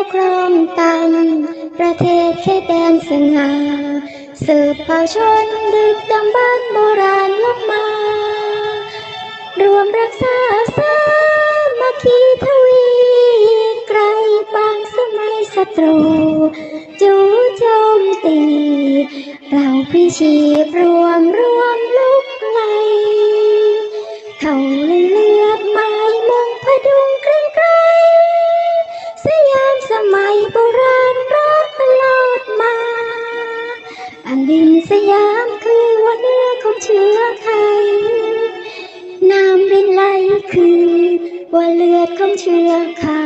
วครองตันประเทศเขตแดนสง่าสืบเผ่าชนดึกดำบรรโบราณลบมา รวมรักษาสามัคคีทวีไกลบางสมัยศัตรู จู่โจมตี เราพิชีพรวมรวมลุกไล่เขา สยามคือวันเนื้อของเชื้อไทย น้ำรินไหลคือว่าเลือดของเชื้อข้า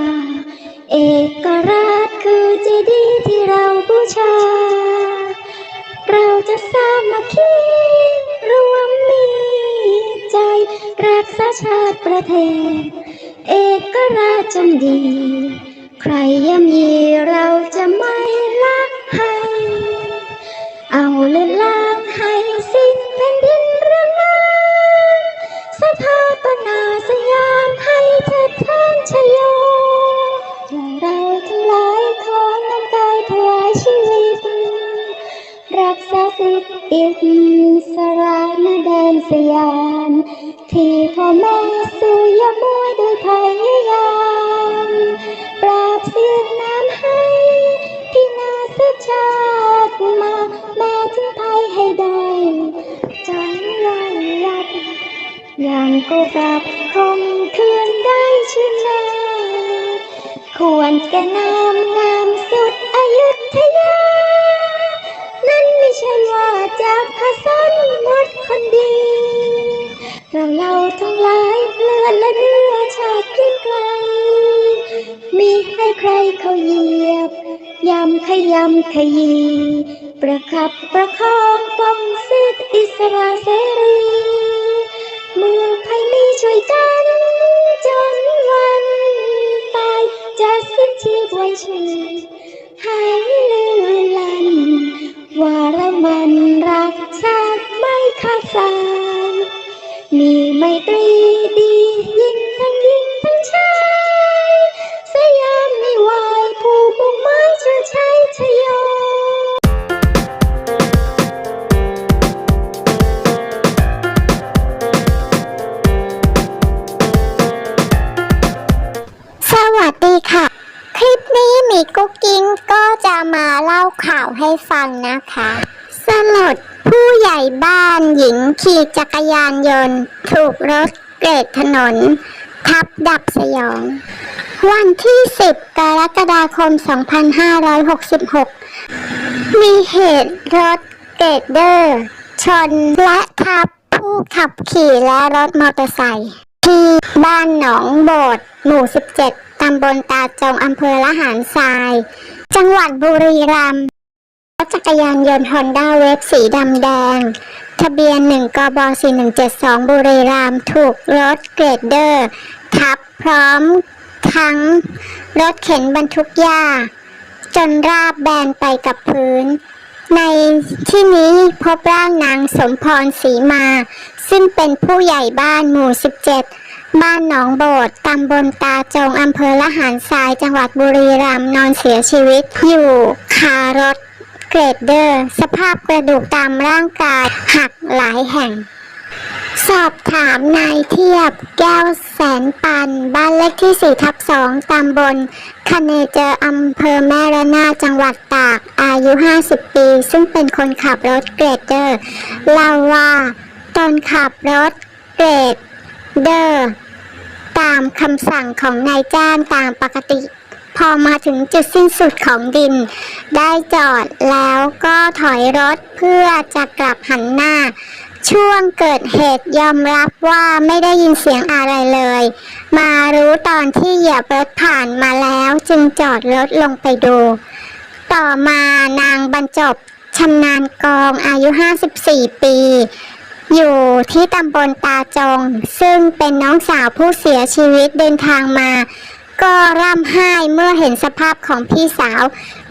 เอกราชคือเจดีย์ที่เราบูชา เราจะสามัคคีรวมมีใจ รักษาชาติประเทศ เอกราชจงดี ใครย่ำยีเราจะไม่ละให้ เอาเลือดล้างให้สิ้นแผ่นดินเรืองนางสถาปนาสยามให้เถิดทานชโยเราทั้งหลายขอนำกายถวายชีวิต รักษาสิทธิอิสระนแดนสยาม ที่พ่อแม่สู่ยามวยโดยพยายามปราบเสียงน้ำ ให้ได้จนวันยัดอย่างก็รับคมคืนได้ชื่นนาควรแก่นามงามสุดอายุธยา นั่นไม่ใช่ว่าจากพระสันหมดคนดี เราเราทั้งหลายเลือนและเนื้อชาติเกรียงไกล มีให้ใครเขาเหยียบยำขยำขยี ประคับประคองป้องสิทธิอิสระเสรีเมื่อภัยมีช่วยกัน จนวันตายจะสิ้นชีพไว้ชีหายลือลัน ว่าเรามันรักชาติไม่ขาดสายมีไมตรีดี มาเล่าข่าวให้ฟังนะคะ สลดผู้ใหญ่บ้านหญิงขี่จักรยานยนต์ ถูกรถเกรดถนน ทับดับสยอง วันที่ 10 กรกฎาคม 2566 มีเหตุรถเกรดเดอร์ ชนและทับผู้ขับขี่และรถมอเตอร์ไซค์ที่บ้านหนองโบดหมู่ 17 ตำบลตาจงอำเภอละหารทราย จังหวัดบุรีรัมย์รถจักรยานยนต์ฮอนด้าเวฟสีดำแดง ทะเบียน 1กบ4172 บุรีรัมย์ถูกรถเกรดเดอร์ ทับพร้อมทั้งรถเข็นบรรทุกหญ้า จนราบแบนไปกับพื้น ในที่นี้พบร่างนางสมพรศรีมา ซึ่งเป็นผู้ใหญ่บ้านหมู่ 17 บ้านหนองโบดตำบลตาจงอำเภอละหารทรายจังหวัดบุรีรัมย์นอนเสียชีวิตอยู่คารถเกรดเดอร์ สภาพกระดูกตามร่างกายหักหลายแห่ง สอบถามนายเทียบแก้วแสนปัน บ้านเลขที่ 4 ทับ 2 ตำบลคเนเจออำเภอแม่ระนาจังหวัดตาก อายุ 50 ปี ซึ่งเป็นคนขับรถเกรดเดอร์เล่าว่าตอนขับรถเกรดเดอร์ามคำสั่งของนายจ้างตามปกติ พอมาถึงจุดสิ้นสุดของดิน ได้จอดแล้วก็ถอยรถเพื่อจะกลับหันหน้า ช่วงเกิดเหตุยอมรับว่าไม่ได้ยินเสียงอะไรเลย มารู้ตอนที่เหยียบรถผ่านมาแล้วจึงจอดรถลงไปดู ต่อมานางบรรจบชำนาญกองอายุ 54 ปี อยู่ที่ตำบลตาจง ซึ่งเป็นน้องสาวผู้เสียชีวิตเดินทางมา ก็ร่ำไห้เมื่อเห็นสภาพของพี่สาว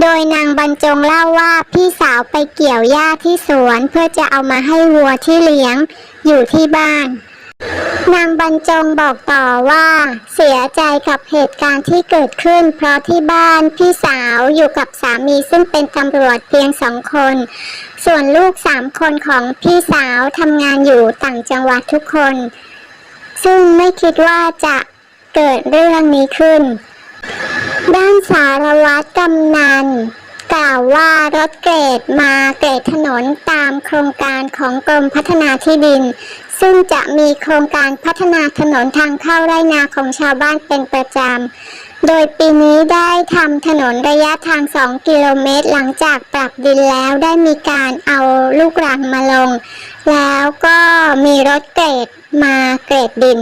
โดยนางบรรจงเล่าว่าพี่สาวไปเกี่ยวหญ้าที่สวน เพื่อจะเอามาให้วัวที่เลี้ยงอยู่ที่บ้านนางบรรจงบอกต่อว่าเสียใจกับเหตุการณ์ที่เกิดขึ้น เพราะที่บ้านพี่สาวอยู่กับสามีซึ่งเป็นตำรวจเพียงสองคน ส่วนลูกสามคนของพี่สาวทำงานอยู่ต่างจังหวัดทุกคน ซึ่งไม่คิดว่าจะเกิดเรื่องนี้ขึ้น ด้านสารวัตรกำนันกล่าวว่ารถเกรดมาเกรดถนนตามโครงการของกรมพัฒนาที่ดิน ซึ่งจะมีโครงการพัฒนาถนนทางเข้าไร่นาของชาวบ้านเป็นประจำ โดยปีนี้ได้ทำถนนระยะทาง 2 กิโลเมตร หลังจากปรับดินแล้วได้มีการเอาลูกรังมาลง แล้วก็มีรถเกรดมาเกรดดิน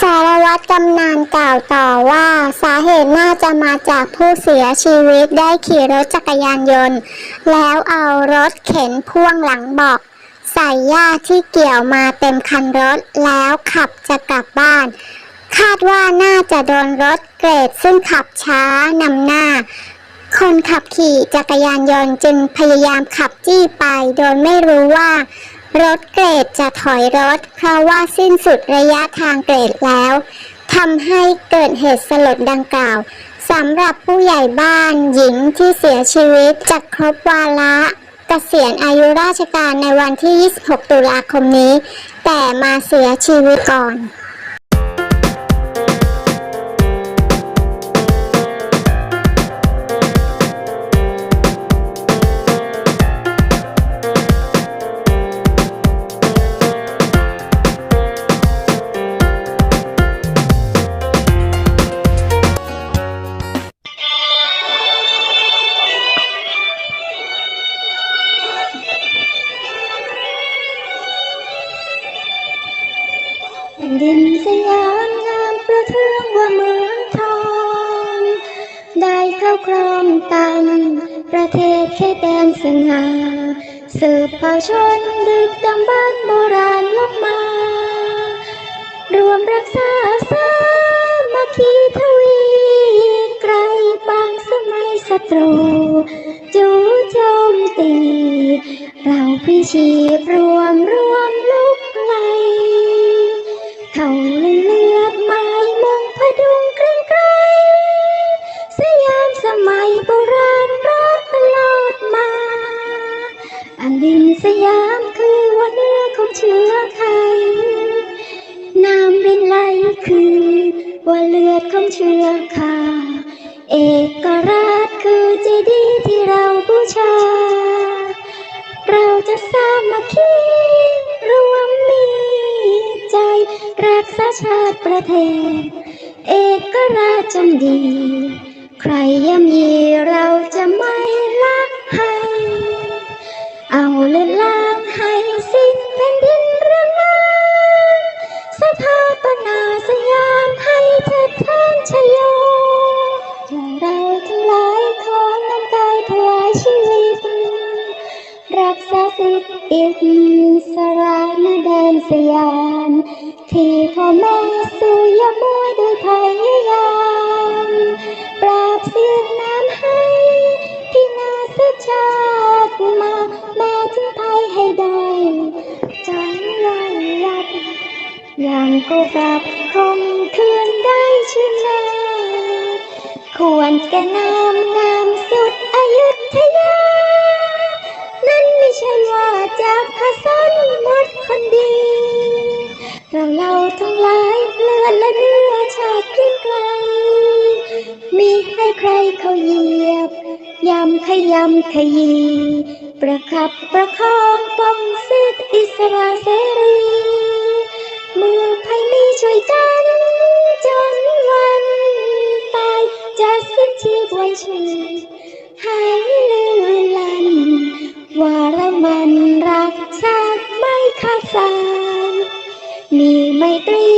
สารวัตรกำนันกล่าวต่อว่าสาเหตุน่าจะมาจากผู้เสียชีวิตได้ขี่รถจักรยานยนต์ แล้วเอารถเข็นพ่วงหลังบอกใส่หญ้าที่เกี่ยวมาเต็มคันรถแล้วขับจะกลับบ้าน คาดว่าน่าจะโดนรถเกรดซึ่งขับช้านำหน้า คนขับขี่จักรยานยนต์จึงพยายามขับจี้ไป โดยไม่รู้ว่า รถเกรดจะถอยรถ เพราะว่าสิ้นสุดระยะทางเกรดแล้วทำให้เกิดเหตุสลดดังกล่าวสำหรับผู้ใหญ่บ้านหญิงที่เสียชีวิตจะครบวาระเกษียณอายุราชการในวันที่ 26 ตุลาคมนี้ แต่มาเสียชีวิตก่อน เทแดนสง่าสืบเผ่าชนดึกดำบรรพ์โบราณลบมา รวมรักษาสามัคคีทวีไกลบางสมัยศัตรู จู่โจมตี เราพิชีพรวมรวมลุกไลเขาเล ว่าเลือดของเชื่อค่ะ เอกราชคือเจดีย์ที่เราบูชา เราจะสามัคคีรวมมีใจ รักษาชาติประเทศ เอกราชจงดี ใครย่ำยีเรา ดท่านชโยเราทั้งหลายขอนำกายถวายชีวิต รักษาสิทธิอิสระนแดนสยาม ที่พ่อแม่สู่ยามวยด้วยพยายามปราบเสียงน้ำให้ที่นาสชาติมา แม้ถึงไทยให้ได้ ย่างก็กลับคงคืนได้ชื่นนาควรแก่นามงามสุดอยุธยา นั่นไม่ใช่ว่าจากพระสนมดคนดี เราเราทั้งหลายเลือดและเนื้อชาติเกรียงไกล มีให้ใครเขาเหยียบยำขยำขยี ประคับประคองปองสิทธิอิสระเสรี เมื่อภัยมีช่วยกัน จนวันตายจะสิ้นชีพไว้ชีหายเลือนลัน ว่าเรามันรักชาติไม่ขาดสายมีไมตรี